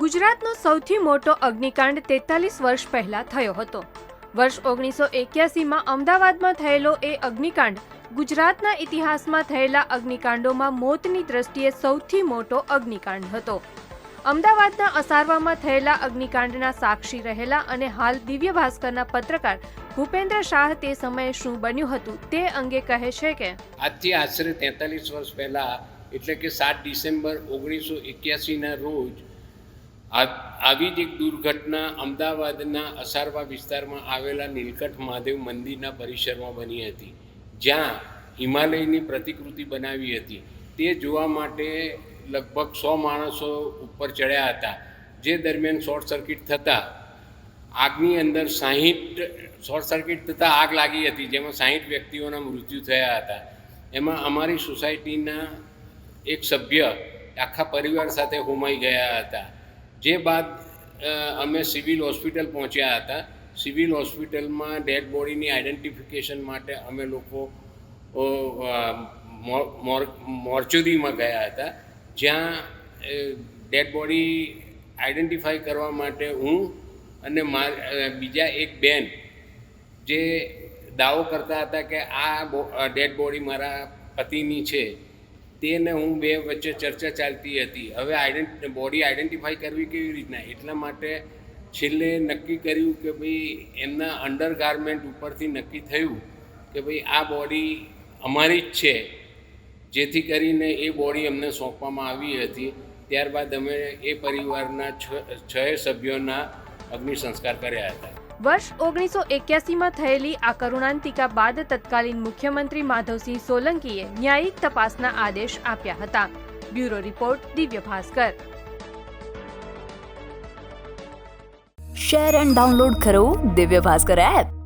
ગુજરાતનો સૌથી મોટો અગ્નિકાંડ તેતાલીસ વર્ષ પહેલા થયો હતો. વર્ષ ઓગણીસો એક્યાસીમાં અમદાવાદમાં થયેલો એ અગ્નિકાંડ ગુજરાતના ઇતિહાસમાં થયેલા અગ્નિકાંડોમાં મોતની દ્રષ્ટિએ સૌથી મોટો અગ્નિકાંડ હતો. અમદાવાદના અસારવામાં થયેલા અગ્નિકાંડના સાક્ષી રહેલા અને હાલ દિવ્ય ભાસ્કરના પત્રકાર ભૂપેન્દ્ર શાહ તે સમયે શું બન્યું હતું તે અંગે કહે છે કે આજથી આશરે તેતાલીસ વર્ષ પહેલાં, એટલે કે સાત ડિસેમ્બર ઓગણીસો એક્યાસીના રોજ આવી જ એક દુર્ઘટના અમદાવાદના અસારવા વિસ્તારમાં આવેલા નીલકંઠ મહાદેવ મંદિરના પરિસરમાં બની હતી. જ્યાં હિમાલયની પ્રતિકૃતિ બનાવી હતી. તે જોવા માટે લગભગ સો માણસો ઉપર ચડ્યા હતા. જે દરમિયાન શોર્ટ સર્કિટ થતાં આગની અંદર સાહીઠ શોર્ટ સર્કિટ થતાં આગ લાગી હતી, જેમાં સાહીઠ વ્યક્તિઓના મૃત્યુ થયા હતા. એમાં અમારી સોસાયટીના એક સભ્ય આખા પરિવાર સાથે હોમાઈ ગયા હતા. જે બાદ અમે સિવિલ હોસ્પિટલ પહોંચ્યા હતા. સિવિલ હોસ્પિટલમાં ડેડ બોડીની આઈડેન્ટિફિકેશન માટે અમે લોકો ઓ, અ, મોર- મોર- મોર્ચુરીમાં ગયા હતા. જ્યાં ડેડ બોડી આઈડેન્ટિફાઈ કરવા માટે હું અને માર બીજા એક બેન જે દાવો કરતા હતા કે આ ડેડ બોડી મારા પતિની છે. તેને હું બે વચ્ચે ચર્ચા ચાલતી હતી. હવે આઈડેન્ટ બોડી આઈડેન્ટિફાઈ કરવી કેવી રીતના? એટલા માટે છેલ્લે નક્કી કર્યું કે ભાઈ, એમના અંડરગાર્મેન્ટ ઉપરથી નક્કી થયું કે ભાઈ, આ બોડી અમારી જ છે. જેથી કરીને એ બોડી અમને સોંપવામાં આવી હતી. ત્યારબાદ અમે એ પરિવારના છ છ સભ્યોના અગ્નિ સંસ્કાર કર્યા હતા. વર્ષ ઓગણીસો એક્યાસીમાં થયેલી આ કરુણાંતિકા બાદ તત્કાલીન મુખ્યમંત્રી માધવસિંહ સોલંકીએ ન્યાયિક તપાસના આદેશ આપ્યા હતા. Bureau report Divya Bhaskar. Share and download કરો દિવ્ય ભાસ્કર એપ